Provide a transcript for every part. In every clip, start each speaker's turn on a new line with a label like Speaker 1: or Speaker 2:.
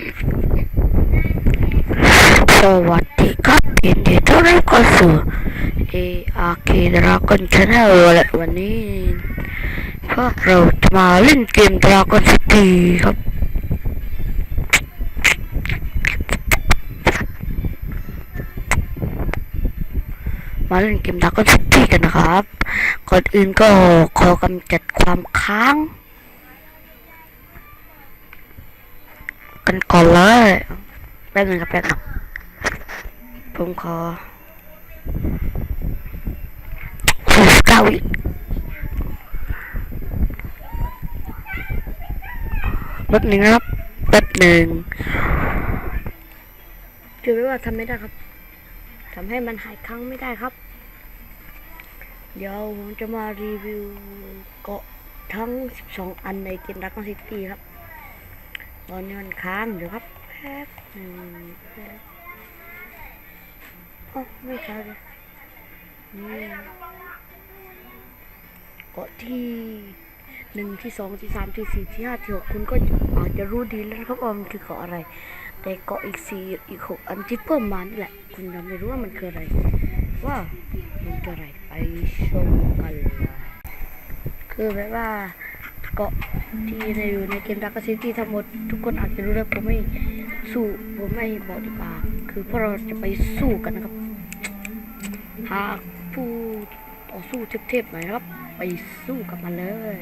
Speaker 1: สวัสดีครับยินดีต้อนรับเข้าสู่ ARK Dragon Channel และวันนี้พวกเราจะมาเล่นเกม Dragon City ครับมาเล่นเกม Dragon City กันนะครับก่อนอื่นก็ขอกำจัดความค้าง กันก่อนเลยแป๊บนึงครับแป๊บนึงผมขอสูสเก้าวิแป๊บหนึ่งครับแป๊บหนึ่งคือไม่ว่าทำไม่ได้ครับทำให้มันหายครั้งไม่ได้ครับ เดี๋ยวผมจะมารีวิวเกาะทั้ง 12 อันในเกมดักคอนซิตี้ครับ ตอนนี้มันค้างเดี๋ยวครับแป๊บหนึ่งอ๋อไม่ค้างเลยนี่เกาะที่หนึ่งที่สองที่สามที่สี่ที่ห้าที่หกคุณก็อาจจะรู้ดีแล้วนะครับว่ามันคือเกาะอะไร แต่เกาะอีกสี่อีกหกอันที่เพิ่มมานี่แหละ คุณยังไม่รู้ว่ามันคืออะไร ว่ามันคืออะไรไปชมกันเลยคือแบบว่า เกาะที่ในอยู่ในเกมดักซิตี้ทั้งหมด ทุกคนอาจจะรู้แล้วผมไม่สู้ผมไม่บอกดีกว่า คือพวกเราจะไปสู้กันนะครับ หากผู้ต่อสู้เทพๆหน่อยครับ ไปสู้กับมันเลย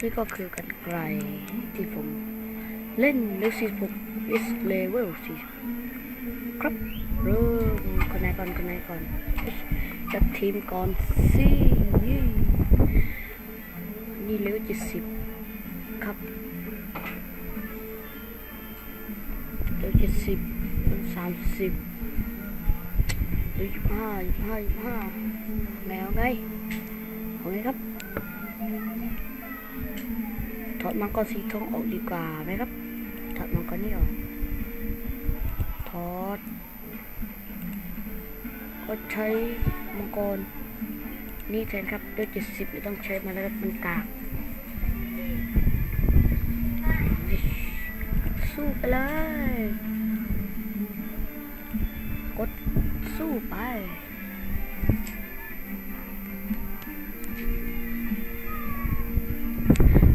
Speaker 1: นี่ก็คือกันไกลที่ผมเล่นเลขสี่หก is level สี่ครับเริ่มคนไหนก่อนคนไหนก่อน จัดทีมก่อนสินี่เลเวลเจ็ดสิบครับเลเวลเจ็ดสิบสามสิบเลเวลยี่ห้ายี่ห้ายี่ห้าแล้วไงเอาไงครับถอดมังกรสีทองออกดีกว่าไหมครับถอดมังกรนี่ออกถอด ก็ใช้มังกร นี่แทนครับด้วยเจ็ดสิบไม่ต้องใช้มาแล้วมันกาก สู้ไปเลย กดสู้ไป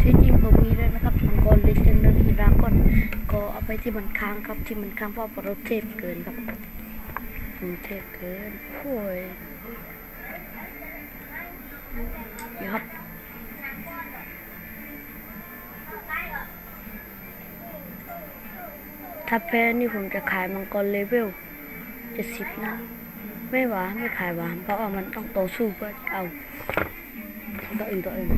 Speaker 1: ที่จริงผมมีแล้วยนะครับมังกรเลเจนดารี่ดราก้อนก็เอาไปที่มันค้างครับที่มันค้างเพราะเราเทพเกินครับ มันเทพเกินโอ้ยยับถ้าแพ้นี่ผมจะขายมังกรเลเวลเจ็ดสิบนะ ไม่หวาไม่ขายหวาเพราะว่ามันต้องต่อสู้เพื่อเอาตัวเองตัวเอง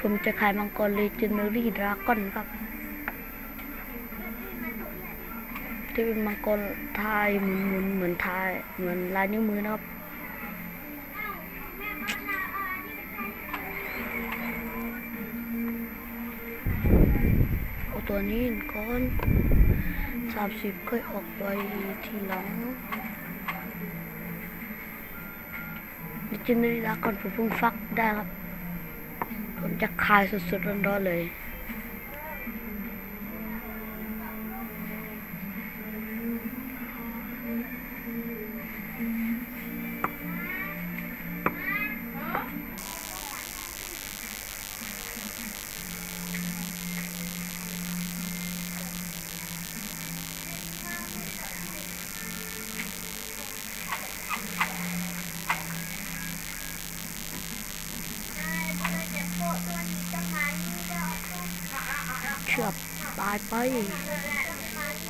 Speaker 1: ผมจะขายมังกรเลเจนดารี่ดราก้อนครับ ที่เป็นมังกรทายหมุนเหมือนทายเหมือนลายนิ้วมือนะครับเอาตัวนี้ก่อนสามสิบค่อยออกไปทีหลังเลเจนดารี่ดราก้อนผมเพิ่งฟักได้ครับ ผมจะคายสุดๆร้อนๆเลย เชือบตายไป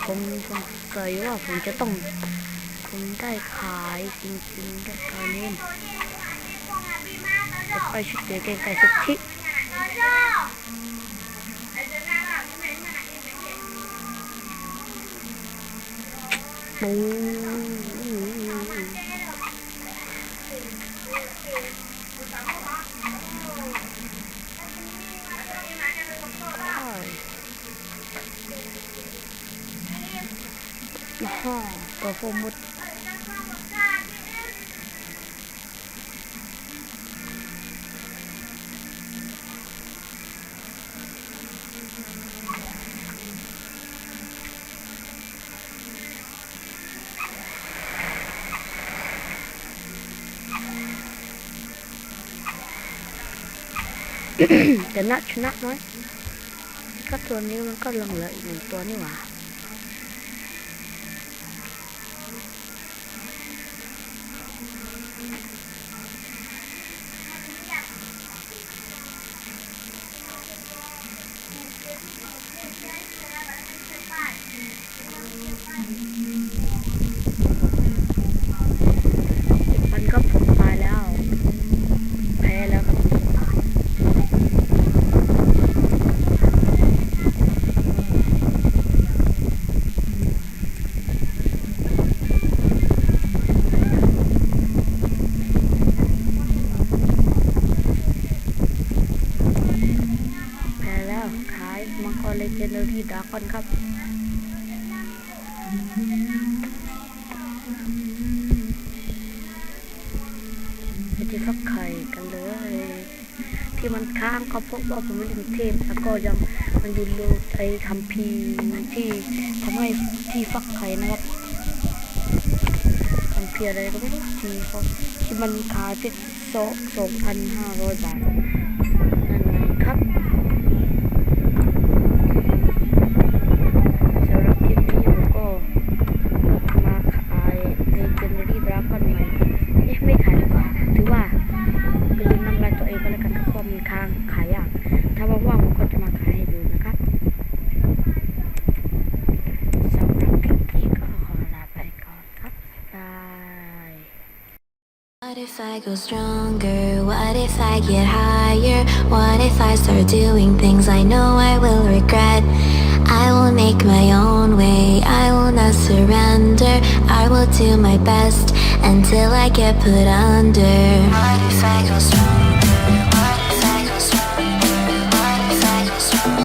Speaker 1: ผมสงสัยว่าผมจะต้อง ผมได้ขายจริงๆได้ขายเน้นจะไปชุดเด็กไก่สักทีปูฮ่วโฟมุดแต่เสื้อยก็ตัว kho có phô một cái nát chứ nát nói. Cắt tuần nhưng mà cắt lần lợi mình tuần đi mà. อนครับ ไปที่ฟักไข่กันเลย ที่มันค้างก็เพราะว่าผมไม่ได้เทพแล้วก็ยังมันอยู่โลกไอ้ทำพีที่ทำให้ที่ฟักไข่นะครับทำพีอะไรก็ไม่รู้ที่เขาที่มันขายเพียงสองสองพันห้าร้อยบาท
Speaker 2: What if I go stronger? What if I get higher? What if I start doing things I know I will regret? I will make my own way, I will not surrender. I will do my best until I get put under. What if I go stronger?